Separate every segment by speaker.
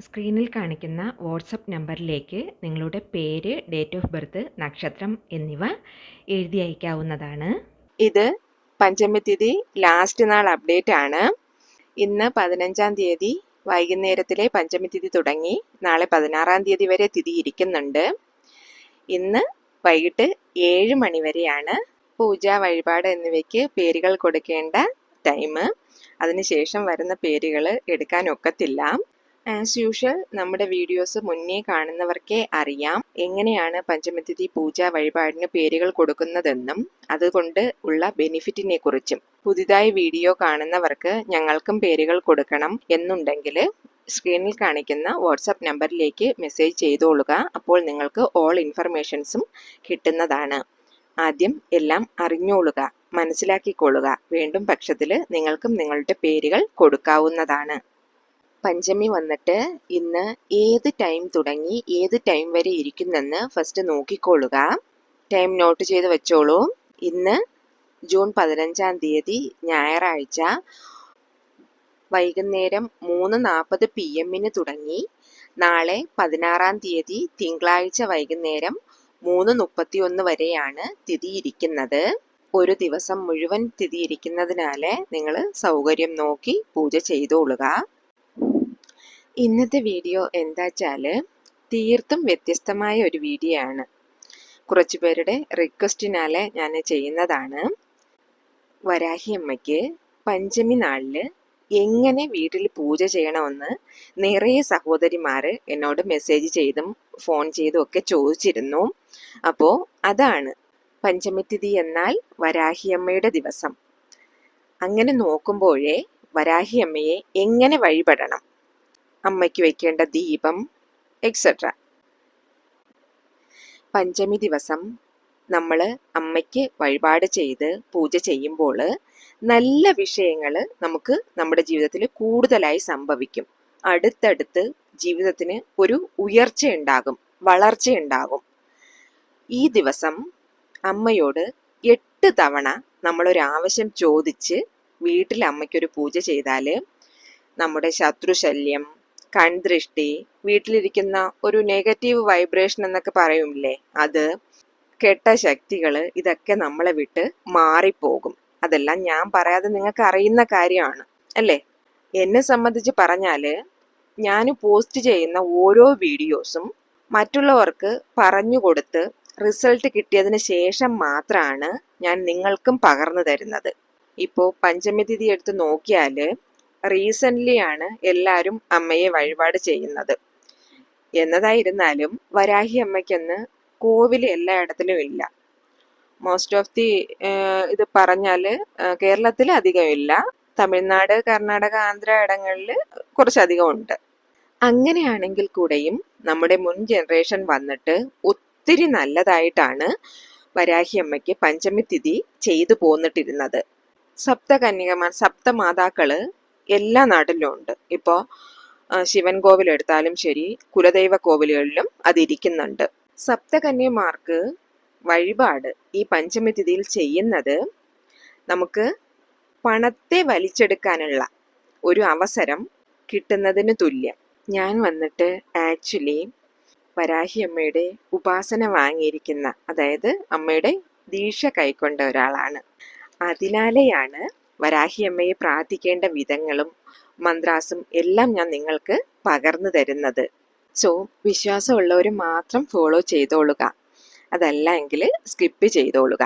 Speaker 1: സ്ക്രീനിൽ കാണിക്കുന്ന വാട്സപ്പ് നമ്പറിലേക്ക് നിങ്ങളുടെ പേര് ഡേറ്റ് ഓഫ് ബർത്ത് നക്ഷത്രം എന്നിവ എഴുതി അയക്കാവുന്നതാണ്.
Speaker 2: ഇത് പഞ്ചമി തീയതി ലാസ്റ്റ് നാൾ അപ്ഡേറ്റ് ആണ്. ഇന്ന് പതിനഞ്ചാം തീയതി വൈകുന്നേരത്തിലെ പഞ്ചമി തീയതി തുടങ്ങി. നാളെ പതിനാറാം തീയതി വരെ തിഥി ഇരിക്കുന്നുണ്ട്. ഇന്ന് വൈകിട്ട് ഏഴ് മണി വരെയാണ് പൂജ വഴിപാട് എന്നിവയ്ക്ക് പേരുകൾ കൊടുക്കേണ്ട ടൈം. അതിനുശേഷം വരുന്ന പേരുകൾ എടുക്കാൻ ഒക്കത്തില്ല. ആസ് യൂഷ്വൽ നമ്മുടെ വീഡിയോസ് മുന്നേ കാണുന്നവർക്കേ അറിയാം എങ്ങനെയാണ് പഞ്ചമതിഥി പൂജ വഴിപാടിന് പേരുകൾ കൊടുക്കുന്നതെന്നും അതുകൊണ്ട് ഉള്ള ബെനിഫിറ്റിനെ കുറിച്ചും. പുതിയതായി വീഡിയോ കാണുന്നവർക്ക് ഞങ്ങൾക്കും പേരുകൾ കൊടുക്കണം എന്നുണ്ടെങ്കിൽ സ്ക്രീനിൽ കാണിക്കുന്ന വാട്സപ്പ് നമ്പറിലേക്ക് മെസ്സേജ് ചെയ്തോളുക. അപ്പോൾ നിങ്ങൾക്ക് ഓൾ ഇൻഫർമേഷൻസും കിട്ടുന്നതാണ്. ആദ്യം എല്ലാം അറിഞ്ഞോളുക മനസ്സിലാക്കിക്കൊള്ളുക. വീണ്ടും പക്ഷത്തിൽ നിങ്ങൾക്കും നിങ്ങളുടെ പേരുകൾ കൊടുക്കാവുന്നതാണ്. പഞ്ചമി വന്നിട്ട് ഇന്ന് ഏത് ടൈം തുടങ്ങി ഏത് ടൈം വരെ ഇരിക്കുന്നെന്ന് ഫസ്റ്റ് നോക്കിക്കൊള്ളുക. ടൈം നോട്ട് ചെയ്ത് വെച്ചോളൂ. ഇന്ന് ജൂൺ പതിനഞ്ചാം തീയതി ഞായറാഴ്ച വൈകുന്നേരം മൂന്ന് നാൽപ്പത് പി എമ്മിന് തുടങ്ങി. നാളെ പതിനാറാം തീയതി തിങ്കളാഴ്ച വൈകുന്നേരം മൂന്ന് മുപ്പത്തി ഒന്ന് വരെയാണ് തിഥിയിരിക്കുന്നത് ഒരു ദിവസം മുഴുവൻ തിഥിയിരിക്കുന്നതിനാൽ നിങ്ങൾ സൗകര്യം നോക്കി പൂജ ചെയ്തോളുക. ഇന്നത്തെ വീഡിയോ എന്താ വെച്ചാൽ തീർത്തും വ്യത്യസ്തമായ ഒരു വീഡിയോ ആണ് കുറച്ച് പേരുടെ റിക്വസ്റ്റിനാലെ ഞാൻ ചെയ്യുന്നതാണ്. വരാഹി അമ്മയ്ക്ക് പഞ്ചമി നാളിൽ എങ്ങനെ വീട്ടിൽ പൂജ ചെയ്യണമെന്ന് നിറയെ സഹോദരിമാർ എന്നോട് മെസ്സേജ് ചെയ്തും ഫോൺ ചെയ്തും ഒക്കെ ചോദിച്ചിരുന്നു. അപ്പോൾ അതാണ് പഞ്ചമിത്തിഥി എന്നാൽ വരാഹിയമ്മയുടെ ദിവസം. അങ്ങനെ നോക്കുമ്പോഴേ വരാഹിയമ്മയെ എങ്ങനെ വഴിപെടണം? അമ്മയ്ക്ക് വയ്ക്കേണ്ട ദീപം എക്സെട്ര പഞ്ചമി ദിവസം നമ്മൾ അമ്മയ്ക്ക് വഴിപാട് ചെയ്ത് പൂജ ചെയ്യുമ്പോൾ നല്ല വിഷയങ്ങൾ നമുക്ക് നമ്മുടെ ജീവിതത്തിൽ കൂടുതലായി സംഭവിക്കും. അടുത്തടുത്ത് ജീവിതത്തിന് ഒരു ഉയർച്ച ഉണ്ടാകും വളർച്ച ഉണ്ടാകും. ഈ ദിവസം അമ്മയോട് എട്ട് തവണ നമ്മളൊരു ആവശ്യം ചോദിച്ച് വീട്ടിൽ അമ്മയ്ക്കൊരു പൂജ ചെയ്താൽ നമ്മുടെ ശത്രുശല്യം കൺദൃഷ്ടി വീട്ടിലിരിക്കുന്ന ഒരു നെഗറ്റീവ് വൈബ്രേഷൻ എന്നൊക്കെ പറയുമില്ലേ? അത് കെട്ട ശക്തികൾ ഇതൊക്കെ നമ്മളെ വിട്ട് മാറിപ്പോകും. അതെല്ലാം ഞാൻ പറയാതെ നിങ്ങൾക്ക് അറിയുന്ന കാര്യമാണ് അല്ലേ? എന്നെ സംബന്ധിച്ച് പറഞ്ഞാൽ ഞാൻ പോസ്റ്റ് ചെയ്യുന്ന ഓരോ വീഡിയോസും മറ്റുള്ളവർക്ക് പറഞ്ഞു കൊടുത്ത് റിസൾട്ട് കിട്ടിയതിന് ശേഷം മാത്രമാണ് ഞാൻ നിങ്ങൾക്കും പകർന്നു തരുന്നത്. ഇപ്പോൾ പഞ്ചമി തിഥി എടുത്ത് നോക്കിയാൽ റീസെന്റ്ലി ആണ് എല്ലാവരും അമ്മയെ വഴിപാട് ചെയ്യുന്നത്. എന്നതായിരുന്നാലും വരാഹി അമ്മയ്ക്കെന്ന് കോവിൽ എല്ലായിടത്തിലും ഇല്ല. മോസ്റ്റ് ഓഫ് ദി ഇത് പറഞ്ഞാൽ കേരളത്തിൽ അധികമില്ല തമിഴ്നാട് കർണാടക ആന്ധ്ര ഇടങ്ങളിൽ കുറച്ചധികം ഉണ്ട്. അങ്ങനെയാണെങ്കിൽ കൂടെയും നമ്മുടെ മുൻ ജനറേഷൻ വന്നിട്ട് ഒത്തിരി നല്ലതായിട്ടാണ് വരാഹി അമ്മയ്ക്ക് പഞ്ചമി തിഥി ചെയ്തു പോന്നിട്ടിരുന്നത്. സപ്തകന്യകമാർ സപ്തമാതാക്കൾ എല്ലാ നാട്ടിലും ഉണ്ട്. ഇപ്പോൾ ശിവൻ കോവിൽ എടുത്താലും ശരി കുലദൈവ കോവിലുകളിലും അതിരിക്കുന്നുണ്ട്. സപ്തകന്യമാർക്ക് വഴിപാട് ഈ പഞ്ചമി തിഥിയിൽ ചെയ്യുന്നത് നമുക്ക് പണത്തെ വലിച്ചെടുക്കാനുള്ള ഒരു അവസരം കിട്ടുന്നതിന് തുല്യം. ഞാൻ വന്നിട്ട് ആക്ച്വലി വരാഹി അമ്മയുടെ ഉപാസന വാങ്ങിയിരിക്കുന്ന അതായത് അമ്മയുടെ ദീക്ഷ കൈക്കൊണ്ട ഒരാളാണ്. അതിനാലെയാണ് വരാഹി അമ്മയെ പ്രാർത്ഥിക്കേണ്ട വിധങ്ങളും മന്ത്രാസും എല്ലാം ഞാൻ നിങ്ങൾക്ക് പകർന്നു തരുന്നത്. സോ വിശ്വാസമുള്ളവർ മാത്രം ഫോളോ ചെയ്തോളുക. അതല്ല എങ്കിൽ സ്കിപ്പ് ചെയ്തോളുക.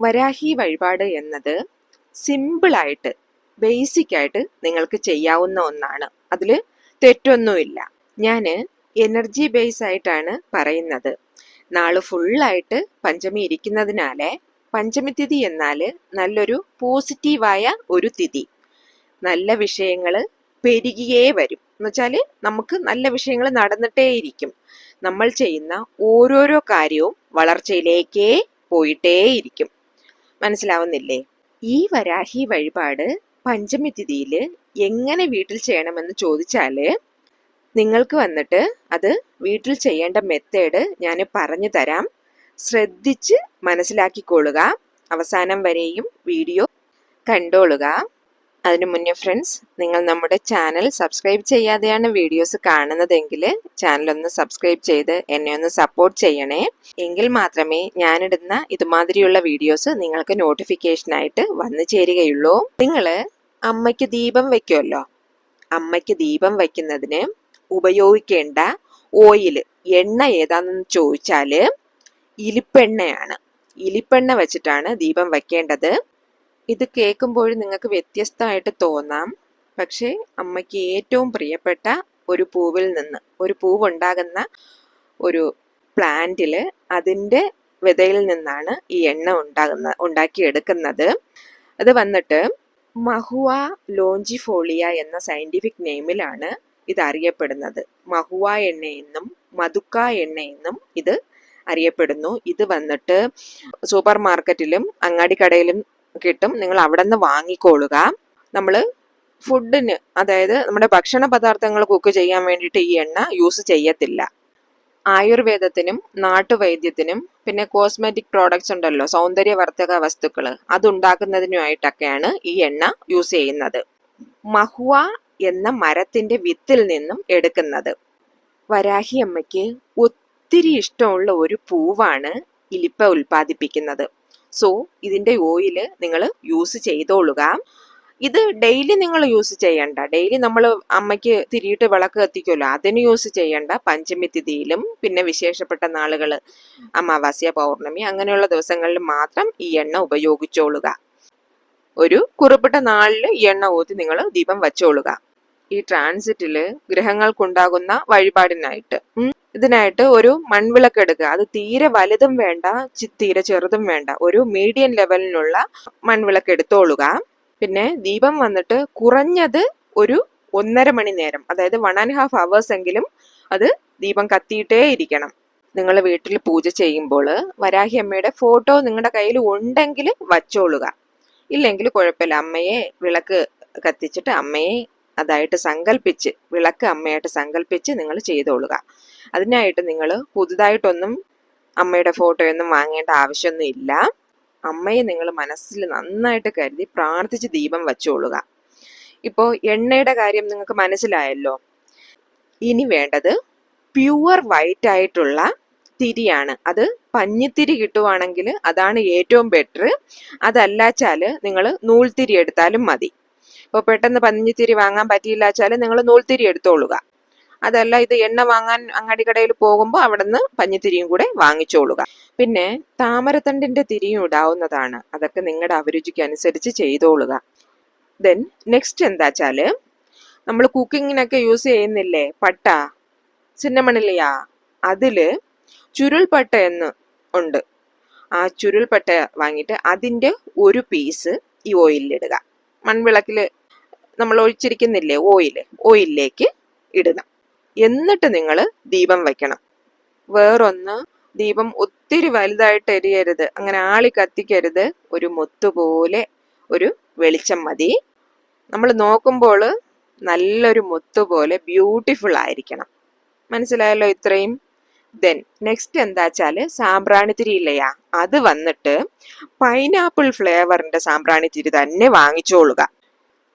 Speaker 2: വരാഹി വഴിപാട് എന്നത് സിമ്പിളായിട്ട് ബേസിക് ആയിട്ട് നിങ്ങൾക്ക് ചെയ്യാവുന്ന ഒന്നാണ്. അതിൽ തെറ്റൊന്നുമില്ല. ഞാൻ എനർജി ബേസ് ആയിട്ടാണ് പറയുന്നത്. നാൾ ഫുള്ളായിട്ട് പഞ്ചമി ഇരിക്കുന്നതിനാലെ പഞ്ചമി തിഥി എന്നാൽ നല്ലൊരു പോസിറ്റീവായ ഒരു തിഥി. നല്ല വിഷയങ്ങൾ പെരുകിയേ വരും. എന്നുവെച്ചാൽ നമുക്ക് നല്ല വിഷയങ്ങൾ നടന്നിട്ടേയിരിക്കും. നമ്മൾ ചെയ്യുന്ന ഓരോരോ കാര്യവും വളർച്ചയിലേക്കേ പോയിട്ടേയിരിക്കും. മനസ്സിലാവുന്നില്ലേ? ഈ വരാഹി വഴിപാട് പഞ്ചമി തിഥിയിൽ എങ്ങനെ വീട്ടിൽ ചെയ്യണമെന്ന് ചോദിച്ചാൽ നിങ്ങൾക്ക് വന്നിട്ട് അത് വീട്ടിൽ ചെയ്യേണ്ട മെത്തേഡ് ഞാൻ പറഞ്ഞു തരാം. ശ്രദ്ധിച്ച് മനസ്സിലാക്കിക്കൊള്ളുക. അവസാനം വരെയും വീഡിയോ കണ്ടോളുക. അതിനു മുന്നേ ഫ്രണ്ട്സ് നിങ്ങൾ നമ്മുടെ ചാനൽ സബ്സ്ക്രൈബ് ചെയ്യാതെയാണ് വീഡിയോസ് കാണുന്നതെങ്കിൽ ചാനൽ ഒന്ന് സബ്സ്ക്രൈബ് ചെയ്ത് എന്നെ ഒന്ന് സപ്പോർട്ട് ചെയ്യണേ. എങ്കിൽ മാത്രമേ ഞാനിടുന്ന ഇതുമാതിരിയുള്ള വീഡിയോസ് നിങ്ങൾക്ക് നോട്ടിഫിക്കേഷനായിട്ട് വന്നു ചേരുകയുള്ളൂ. നിങ്ങൾ അമ്മയ്ക്ക് ദീപം വയ്ക്കുമല്ലോ അമ്മയ്ക്ക് ദീപം വയ്ക്കുന്നതിന് ഉപയോഗിക്കേണ്ട ഓയിൽ എണ്ണ ഏതാണെന്ന് ചോദിച്ചാൽ ഇലിപ്പെണ്ണയാണ്. ഇലിപ്പെണ്ണ വെച്ചിട്ടാണ് ദീപം വയ്ക്കേണ്ടത് ഇത് കേൾക്കുമ്പോൾ നിങ്ങൾക്ക് വ്യത്യസ്തമായിട്ട് തോന്നാം. പക്ഷേ അമ്മയ്ക്ക് ഏറ്റവും പ്രിയപ്പെട്ട ഒരു പൂവിൽ നിന്ന് ഒരു പൂവുണ്ടാകുന്ന ഒരു പ്ലാന്റിൽ അതിന്റെ വിതയിൽ നിന്നാണ് ഈ എണ്ണ ഉണ്ടാകുന്ന ഉണ്ടാക്കിയെടുക്കുന്നത്. അത് വന്നിട്ട് മഹുവ ലോഞ്ചിഫോളിയ എന്ന സയന്റിഫിക് നെയിമിലാണ് ഇത് അറിയപ്പെടുന്നത് മഹുവ എണ്ണയെന്നും മധുക്ക എണ്ണയെന്നും ഇത് അറിയപ്പെടുന്നു. ഇത് വന്നിട്ട് സൂപ്പർ മാർക്കറ്റിലും അങ്ങാടിക്കടയിലും കിട്ടും. നിങ്ങൾ അവിടെ നിന്ന് വാങ്ങിക്കോളുക നമ്മൾ ഫുഡിന് അതായത് നമ്മുടെ ഭക്ഷണ പദാർത്ഥങ്ങൾ കുക്ക് ചെയ്യാൻ വേണ്ടിയിട്ട് ഈ എണ്ണ യൂസ് ചെയ്യത്തില്ല. ആയുർവേദത്തിനും നാട്ടുവൈദ്യത്തിനും പിന്നെ കോസ്മെറ്റിക് പ്രോഡക്ട്സ് ഉണ്ടല്ലോ സൗന്ദര്യവർദ്ധക വസ്തുക്കൾ അതുണ്ടാക്കുന്നതിനുമായിട്ടൊക്കെയാണ് ഈ എണ്ണ യൂസ് ചെയ്യുന്നത്. മഹുവ എന്ന മരത്തിന്റെ വിത്തിൽ നിന്നും എടുക്കുന്നത്. വരാഹി അമ്മയ്ക്ക് ഒത്തിരി ഇഷ്ടമുള്ള ഒരു പൂവാണ് ഇലിപ്പ ഉൽപ്പാദിപ്പിക്കുന്നത്. സോ ഇതിന്റെ ഓയിൽ നിങ്ങൾ യൂസ് ചെയ്തോളുക. ഇത് ഡെയിലി നിങ്ങൾ യൂസ് ചെയ്യണ്ട. ഡെയിലി നമ്മൾ അമ്മയ്ക്ക് തിരിയിട്ട് വിളക്ക് കത്തിക്കുമല്ലോ അതിന് യൂസ് ചെയ്യണ്ട. പഞ്ചമി തിഥിയിലും പിന്നെ വിശേഷപ്പെട്ട നാളുകൾ അമാവാസ്യ പൗർണമി അങ്ങനെയുള്ള ദിവസങ്ങളിൽ മാത്രം ഈ എണ്ണ ഉപയോഗിച്ചോളുക. ഒരു കുറിപ്പിട്ട നാളിൽ ഈ എണ്ണ ഊതി നിങ്ങൾ ദീപം വച്ചോളുക. ഈ ട്രാൻസിറ്റിൽ ഗ്രഹങ്ങൾക്കുണ്ടാകുന്ന വഴിപാടിനായിട്ട്. ഇതിനായിട്ട് ഒരു മൺവിളക്ക് എടുക്കുക. അത് തീരെ വലുതും വേണ്ട തീരെ ചെറുതും വേണ്ട. ഒരു മീഡിയം ലെവലിനുള്ള മൺവിളക്ക് എടുത്തോളുക. പിന്നെ ദീപം വന്നിട്ട് കുറഞ്ഞത് ഒരു ഒന്നര മണി നേരം അതായത് വൺ ആൻഡ് ഹാഫ് അവേഴ്സ് എങ്കിലും അത് ദീപം കത്തിയിട്ടേ ഇരിക്കണം. നിങ്ങൾ വീട്ടിൽ പൂജ ചെയ്യുമ്പോൾ വരാഹി അമ്മയുടെ ഫോട്ടോ നിങ്ങളുടെ കയ്യിൽ ഉണ്ടെങ്കിൽ വച്ചോളുക. ഇല്ലെങ്കിൽ കുഴപ്പമില്ല. അമ്മയെ വിളക്ക് കത്തിച്ചിട്ട് അമ്മയെ അതായിട്ട് സങ്കല്പിച്ച് വിളക്ക് അമ്മയായിട്ട് സങ്കല്പിച്ച് നിങ്ങൾ ചെയ്തോളുക. അതിനായിട്ട് നിങ്ങൾ പുതുതായിട്ടൊന്നും അമ്മയുടെ ഫോട്ടോയൊന്നും വാങ്ങേണ്ട ആവശ്യമൊന്നും ഇല്ല. അമ്മയെ നിങ്ങൾ മനസ്സിൽ നന്നായിട്ട് കരുതി പ്രാർത്ഥിച്ച് ദീപം വച്ചോളുക. ഇപ്പോൾ എണ്ണയുടെ കാര്യം നിങ്ങൾക്ക് മനസ്സിലായല്ലോ. ഇനി വേണ്ടത് പ്യുവർ വൈറ്റ് ആയിട്ടുള്ള തിരിയാണ്. അത് പഞ്ഞിത്തിരി കിട്ടുവാണെങ്കിൽ അതാണ് ഏറ്റവും ബെറ്റർ അതല്ലാച്ചാൽ നിങ്ങൾ നൂൽത്തിരി എടുത്താലും മതി. ഇപ്പോൾ പെട്ടെന്ന് പഞ്ഞിത്തിരി വാങ്ങാൻ പറ്റിയില്ല വെച്ചാൽ നിങ്ങൾ നൂൽത്തിരി എടുത്തോളുക. അതല്ല ഇത് എണ്ണ വാങ്ങാൻ അങ്ങാടി കടയിൽ പോകുമ്പോൾ അവിടെ നിന്ന് പഞ്ഞിത്തിരിയും കൂടെ വാങ്ങിച്ചോളുക. പിന്നെ താമരത്തണ്ടിന്റെ തിരിയും ഇടാവുന്നതാണ്. അതൊക്കെ നിങ്ങളുടെ അഭിരുചിക്ക് അനുസരിച്ച് ചെയ്തോളുക. ദെൻ നെക്സ്റ്റ് എന്താ വെച്ചാൽ നമ്മൾ കുക്കിങ്ങിനൊക്കെ യൂസ് ചെയ്യുന്നില്ലേ? പട്ട ചിന്നമണിലിയ. അതിൽ ചുരുൾപട്ട എന്ന് ഉണ്ട്. ആ ചുരുൾപട്ട വാങ്ങിയിട്ട് അതിന്റെ ഒരു പീസ് ഈ ഓയിലിടുക മൺവിളക്കിൽ നമ്മൾ ഒഴിച്ചിരിക്കുന്നില്ലേ? ഓയിൽ ഓയിലിലേക്ക് ഇടണം. എന്നിട്ട് നിങ്ങൾ ദീപം വയ്ക്കണം വേറൊന്ന് ദീപം ഒത്തിരി വലുതായിട്ട് എരിയരുത്. അങ്ങനെ ആളി കത്തിക്കരുത്. ഒരു മുത്തുപോലെ ഒരു വെളിച്ചം മതി. നമ്മൾ നോക്കുമ്പോൾ നല്ലൊരു മുത്തുപോലെ ബ്യൂട്ടിഫുൾ ആയിരിക്കണം. മനസ്സിലായല്ലോ ഇത്രയും? ദെൻ നെക്സ്റ്റ് എന്താ വെച്ചാൽ സാമ്പ്രാണിത്തിരി ഇല്ലയാ. അത് വന്നിട്ട് പൈനാപ്പിൾ ഫ്ലേവറിന്റെ സാമ്പ്രാണിത്തിരി തന്നെ വാങ്ങിച്ചോളുക.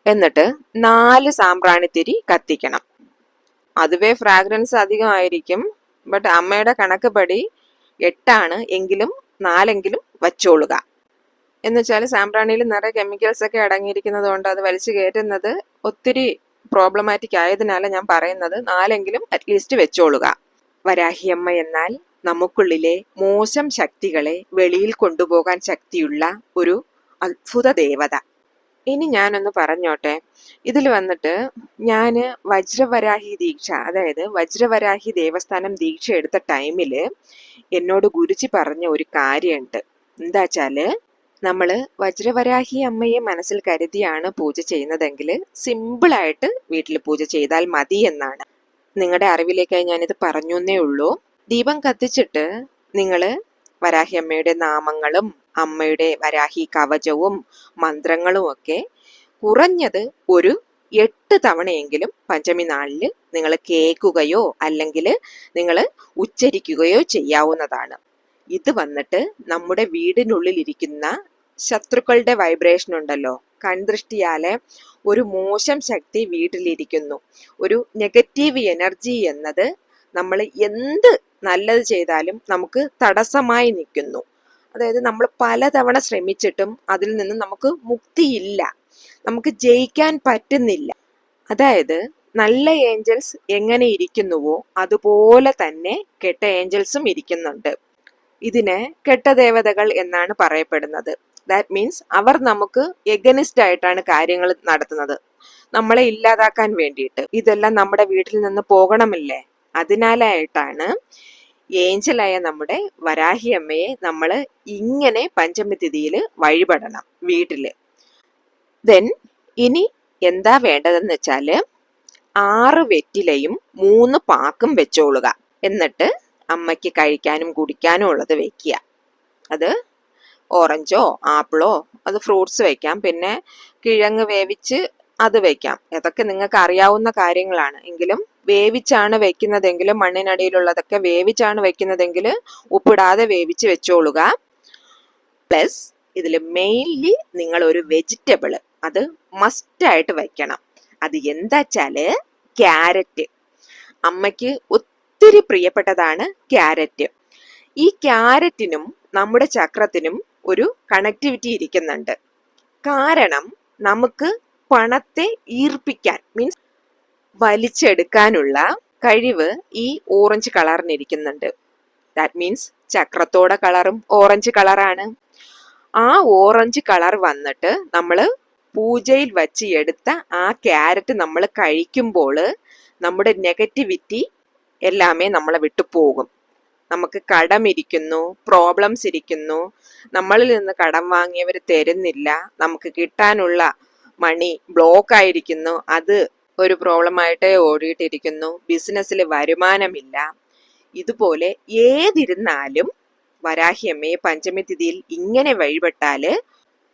Speaker 2: എന്നിട്ട് നാല് സാമ്പ്രാണിത്തിരി കത്തിക്കണം. അതുവേ ഫ്രാഗ്രൻസ് അധികമായിരിക്കും ബട്ട് അമ്മയുടെ കണക്ക് പടി എട്ടാണ് എങ്കിലും നാലെങ്കിലും വച്ചോളുക. എന്ന് വെച്ചാൽ സാമ്പ്രാണിയിൽ നിറയെ കെമിക്കൽസ് ഒക്കെ അടങ്ങിയിരിക്കുന്നത് കൊണ്ട് അത് വലിച്ചു കയറ്റുന്നത് ഒത്തിരി പ്രോബ്ലമാറ്റിക് ആയതിനാല ഞാൻ പറയുന്നത് നാലെങ്കിലും അറ്റ്ലീസ്റ്റ് വെച്ചോളുക. വരാഹിയമ്മ എന്നാൽ നമുക്കുള്ളിലെ മോശം ശക്തികളെ വെളിയിൽ കൊണ്ടുപോകാൻ ശക്തിയുള്ള ഒരു അത്ഭുത ദേവത. ഇനി ഞാനൊന്ന് പറഞ്ഞോട്ടെ. ഇതിൽ വന്നിട്ട് ഞാൻ വജ്രവരാഹി ദീക്ഷ അതായത് വജ്രവരാഹി ദേവസ്ഥാനം ദീക്ഷ എടുത്ത ടൈമിൽ എന്നോട് ഗുരുജി പറഞ്ഞ ഒരു കാര്യമുണ്ട് എന്താ വെച്ചാൽ നമ്മൾ വജ്രവരാഹി അമ്മയെ മനസ്സിൽ കരുതിയാണ് പൂജ ചെയ്യുന്നതെങ്കിൽ സിമ്പിളായിട്ട് വീട്ടിൽ പൂജ ചെയ്താൽ മതി എന്നാണ്. നിങ്ങളുടെ അറിവിലേക്കായി ഞാനിത് പറഞ്ഞേ ഉള്ളൂ. ദീപം കത്തിച്ചിട്ട് നിങ്ങൾ വരാഹി അമ്മയുടെ നാമങ്ങളും അമ്മയുടെ വരാഹി കവചവും മന്ത്രങ്ങളും ഒക്കെ കുറഞ്ഞത് ഒരു എട്ട് തവണയെങ്കിലും പഞ്ചമി നാളിൽ നിങ്ങൾ കേൾക്കുകയോ അല്ലെങ്കിൽ നിങ്ങൾ ഉച്ചരിക്കുകയോ ചെയ്യാവുന്നതാണ്. ഇത് വന്നിട്ട് നമ്മുടെ വീടിനുള്ളിൽ ഇരിക്കുന്ന ശത്രുക്കളുടെ വൈബ്രേഷൻ ഉണ്ടല്ലോ. കൺദൃഷ്ടിയാലെ ഒരു മോശം ശക്തി വീട്ടിലിരിക്കുന്നു. ഒരു നെഗറ്റീവ് എനർജി എന്നത് നമ്മൾ എന്ത് നല്ലത് ചെയ്താലും നമുക്ക് തടസ്സമായി നിൽക്കുന്നു. അതായത് നമ്മൾ പലതവണ ശ്രമിച്ചിട്ടും അതിൽ നിന്ന് നമുക്ക് മുക്തിയില്ല. നമുക്ക് ജയിക്കാൻ പറ്റുന്നില്ല. അതായത് നല്ല ഏഞ്ചൽസ് എങ്ങനെ ഇരിക്കുന്നുവോ അതുപോലെ തന്നെ കെട്ട ഏഞ്ചൽസും ഇരിക്കുന്നുണ്ട്. ഇതിന് കെട്ടദേവതകൾ എന്നാണ് പറയപ്പെടുന്നത്. ദാറ്റ് മീൻസ് അവർ നമുക്ക് എഗനിസ്റ്റ് ആയിട്ടാണ് കാര്യങ്ങൾ നടത്തുന്നത്. നമ്മളെ ഇല്ലാതാക്കാൻ വേണ്ടിയിട്ട്. ഇതെല്ലാം നമ്മുടെ വീട്ടിൽ നിന്ന് പോകണമില്ലേ? അതിനാലായിട്ടാണ് ഏഞ്ചലായ നമ്മുടെ വരാഹി അമ്മയെ നമ്മൾ ഇങ്ങനെ പഞ്ചമി തിഥിയിൽ വഴിപെടണം വീട്ടിൽ ദെൻ ഇനി എന്താ വേണ്ടതെന്ന് വെച്ചാൽ ആറ് വെറ്റിലയും മൂന്ന് പാക്കും വെച്ചോളുക. എന്നിട്ട് അമ്മയ്ക്ക് കഴിക്കാനും കുടിക്കാനും ഉള്ളത് വെക്കുക. അത് ഓറഞ്ചോ ആപ്പിളോ അത് ഫ്രൂട്ട്സ് വയ്ക്കാം പിന്നെ കിഴങ്ങ് വേവിച്ച് അത് വയ്ക്കാം ഇതൊക്കെ നിങ്ങൾക്ക് അറിയാവുന്ന കാര്യങ്ങളാണ്. എങ്കിലും വേവിച്ചാണ് വെക്കുന്നതെങ്കിൽ മണ്ണിനടിയിലുള്ളതൊക്കെ വേവിച്ചാണ് വെക്കുന്നതെങ്കിൽ ഉപ്പിടാതെ വേവിച്ച് വെച്ചോളുക. പ്ലസ് ഇതിൽ മെയിൻലി നിങ്ങൾ ഒരു വെജിറ്റബിൾ അത് മസ്റ്റായിട്ട് വയ്ക്കണം അത് എന്താ വെച്ചാൽ ക്യാരറ്റ്. അമ്മയ്ക്ക് ഒത്തിരി പ്രിയപ്പെട്ടതാണ് ക്യാരറ്റ്. ഈ ക്യാരറ്റിനും നമ്മുടെ ചക്രത്തിനും ഒരു കണക്ടിവിറ്റി ഇരിക്കുന്നുണ്ട്. കാരണം നമുക്ക് പണത്തെ ഈർപ്പിക്കാൻ മീൻസ് വലിച്ചെടുക്കാനുള്ള കഴിവ് ഈ ഓറഞ്ച് കളറിനിരിക്കുന്നുണ്ട്. ദാറ്റ് മീൻസ് ചക്രത്തോടെ കളറും ഓറഞ്ച് കളറാണ്. ആ ഓറഞ്ച് കളർ വന്നിട്ട് നമ്മൾ പൂജയിൽ വച്ച് എടുത്ത ആ ക്യാരറ്റ് നമ്മൾ കഴിക്കുമ്പോൾ നമ്മുടെ നെഗറ്റിവിറ്റി എല്ലാമേ നമ്മളെ വിട്ടു പോകും. നമുക്ക് കടം ഇരിക്കുന്നു പ്രോബ്ലംസ് ഇരിക്കുന്നു നമ്മളിൽ നിന്ന് കടം വാങ്ങിയവർ തരുന്നില്ല നമുക്ക് കിട്ടാനുള്ള മണി ബ്ലോക്ക് ആയിരിക്കുന്നു അത് ഒരു പ്രോബ്ലമായിട്ടേ ഓടിയിട്ടിരിക്കുന്നു. ബിസിനസ്സിൽ വരുമാനമില്ല. ഇതുപോലെ ഏതിരുന്നാലും വരാഹിയമ്മയെ പഞ്ചമി തിഥിയിൽ ഇങ്ങനെ വഴിപെട്ടാൽ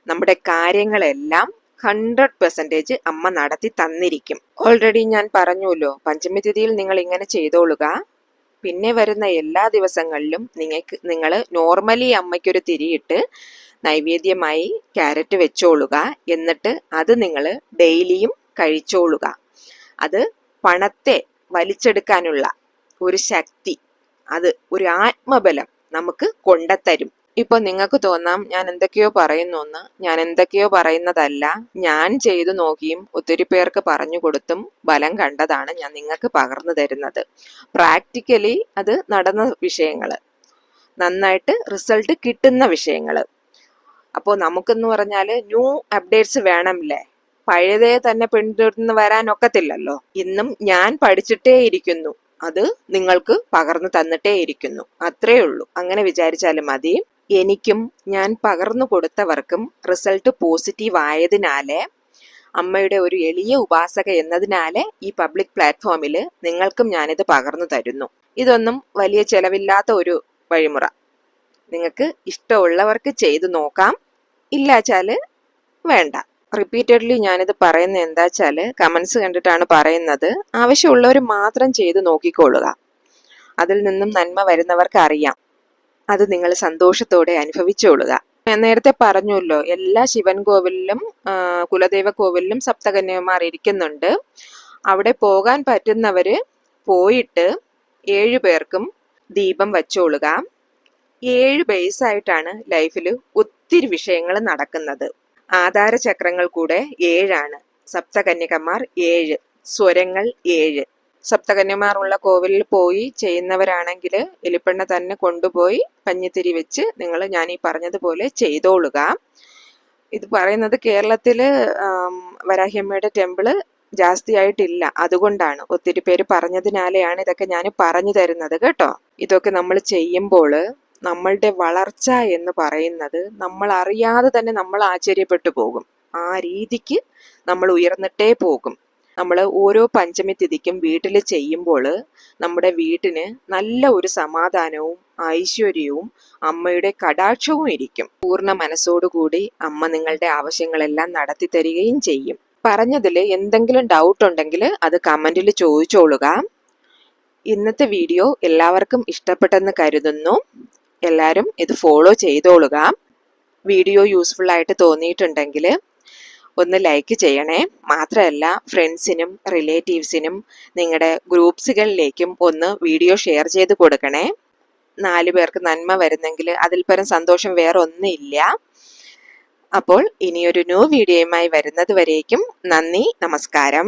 Speaker 2: നമ്മുടെ കാര്യങ്ങളെല്ലാം ഹൺഡ്രഡ് പെർസെന്റേജ് അമ്മ നടത്തി തന്നിരിക്കും. ഓൾറെഡി ഞാൻ പറഞ്ഞുല്ലോ പഞ്ചമി തിഥിയിൽ നിങ്ങൾ ഇങ്ങനെ ചെയ്തോളുക. പിന്നെ വരുന്ന എല്ലാ ദിവസങ്ങളിലും നിങ്ങൾക്ക് നിങ്ങൾ നോർമലി അമ്മയ്ക്കൊരു തിരിയിട്ട് നൈവേദ്യമായി ക്യാരറ്റ് വെച്ചോളുക. എന്നിട്ട് അത് നിങ്ങൾ ഡെയിലിയും കഴിച്ചോളുക. അത് പണത്തെ വലിച്ചെടുക്കാനുള്ള ഒരു ശക്തി അത് ഒരു ആത്മബലം നമുക്ക് കൊണ്ടത്തരും ഇപ്പൊ നിങ്ങൾക്ക് തോന്നാം ഞാൻ എന്തൊക്കെയോ പറയുന്നു എന്ന് ഞാൻ എന്തൊക്കെയോ പറയുന്നതല്ല. ഞാൻ ചെയ്തു നോക്കിയും ഒത്തിരി പേർക്ക് പറഞ്ഞു കൊടുത്തും ബലം കണ്ടതാണ് ഞാൻ നിങ്ങൾക്ക് പകർന്നു തരുന്നത്. പ്രാക്ടിക്കലി അത് നടന്ന വിഷയങ്ങൾ നന്നായിട്ട് റിസൾട്ട് കിട്ടുന്ന വിഷയങ്ങൾ അപ്പോൾ നമുക്കെന്ന് പറഞ്ഞാൽ ന്യൂ അപ്ഡേറ്റ്സ് വേണമില്ലേ പഴയതേ തന്നെ പിന്തുടർന്ന് വരാൻ ഒക്കത്തില്ലല്ലോ ഇന്നും ഞാൻ പഠിച്ചിട്ടേ ഇരിക്കുന്നു അത് നിങ്ങൾക്ക് പകർന്നു തന്നിട്ടേ ഇരിക്കുന്നു അത്രേ ഉള്ളൂ അങ്ങനെ വിചാരിച്ചാലും മതി. എനിക്കും ഞാൻ പകർന്നു കൊടുത്തവർക്കും റിസൾട്ട് പോസിറ്റീവ് ആയതിനാല് അമ്മയുടെ ഒരു എളിയ ഉപാസക എന്നതിനാല് ഈ പബ്ലിക് പ്ലാറ്റ്ഫോമിൽ നിങ്ങൾക്കും ഞാനിത് പകർന്നു തരുന്നു. ഇതൊന്നും വലിയ ചെലവില്ലാത്ത ഒരു വഴിമുറ. നിങ്ങൾക്ക് ഇഷ്ടമുള്ളവർക്ക് ചെയ്തു നോക്കാം. ഇല്ലാച്ചാൽ വേണ്ട. റിപ്പീറ്റഡ്ലി ഞാനിത് പറയുന്നത് എന്താ വെച്ചാൽ കമൻസ് കണ്ടിട്ടാണ് പറയുന്നത്. ആവശ്യമുള്ളവർ മാത്രം ചെയ്ത് നോക്കിക്കൊള്ളുക. അതിൽ നിന്നും നന്മ വരുന്നവർക്ക് അറിയാം അത് നിങ്ങൾ സന്തോഷത്തോടെ അനുഭവിച്ചുകൊള്ളുക നേരത്തെ പറഞ്ഞല്ലോ എല്ലാ ശിവൻ കോവിലിലും കുലദേവ കോവിലിലും സപ്തകന്യമാർ ഇരിക്കുന്നുണ്ട്. അവിടെ പോകാൻ പറ്റുന്നവർ പോയിട്ട് ഏഴു പേർക്കും ദീപം വച്ചോളുക. ഏഴ് ബേസ് ആയിട്ടാണ് ലൈഫിൽ ഒത്തിരി വിഷയങ്ങൾ നടക്കുന്നത്. ആധാരചക്രങ്ങൾ കൂടെ ഏഴാണ്. സപ്തകന്യകന്മാർ ഏഴ് സ്വരങ്ങൾ ഏഴ്. സപ്തകന്യമാരുള്ള കോവിലിൽ പോയി ചെയ്യുന്നവരാണെങ്കിൽ എലിപ്പെണ്ണ തന്നെ കൊണ്ടുപോയി പഞ്ഞിത്തിരി വെച്ച് നിങ്ങൾ ഞാൻ ഈ പറഞ്ഞതുപോലെ ചെയ്തോളുക. ഇത് പറയുന്നത് കേരളത്തിൽ വരാഹിയമ്മയുടെ ടെമ്പിൾ ജാസ്തിയായിട്ടില്ല. അതുകൊണ്ടാണ്. ഒത്തിരി പേര് പറഞ്ഞതിനാലെയാണ് ഇതൊക്കെ ഞാൻ പറഞ്ഞു തരുന്നത് കേട്ടോ. ഇതൊക്കെ നമ്മൾ ചെയ്യുമ്പോൾ നമ്മളുടെ വളർച്ച എന്ന് പറയുന്നത് നമ്മൾ അറിയാതെ തന്നെ നമ്മൾ ആശ്ചര്യപ്പെട്ടു പോകും. ആ രീതിക്ക് നമ്മൾ ഉയർന്നിട്ടേ പോകും. നമ്മൾ ഓരോ പഞ്ചമി തിഥിക്കും വീട്ടിൽ ചെയ്യുമ്പോൾ നമ്മുടെ വീട്ടിന് നല്ല ഒരു സമാധാനവും ഐശ്വര്യവും അമ്മയുടെ കടാക്ഷവും ഇരിക്കും. പൂർണ മനസ്സോടുകൂടി അമ്മ നിങ്ങളുടെ ആവശ്യങ്ങളെല്ലാം നടത്തി തരികയും ചെയ്യും. പറഞ്ഞതിൽ എന്തെങ്കിലും ഡൗട്ട് ഉണ്ടെങ്കിൽ അത് കമന്റിൽ ചോദിച്ചോളുക. ഇന്നത്തെ വീഡിയോ എല്ലാവർക്കും ഇഷ്ടപ്പെട്ടെന്ന് കരുതുന്നു. എല്ലാവരും ഇത് ഫോളോ ചെയ്തോളുക. വീഡിയോ യൂസ്ഫുൾ ആയിട്ട് തോന്നിയിട്ടുണ്ടെങ്കിൽ ഒന്ന് ലൈക്ക് ചെയ്യണേ. മാത്രമല്ല ഫ്രണ്ട്സിനും റിലേറ്റീവ്സിനും നിങ്ങളുടെ ഗ്രൂപ്പ്സുകളിലേക്കും ഒന്ന് വീഡിയോ ഷെയർ ചെയ്ത് കൊടുക്കണേ. നാല് പേർക്ക് നന്മ വരുന്നെങ്കിൽ അതിൽ പരം സന്തോഷം വേറെ ഒന്നുമില്ല അപ്പോൾ ഇനിയൊരു ന്യൂ വീഡിയോയുമായി വരുന്നത് വരേക്കും നന്ദി നമസ്കാരം.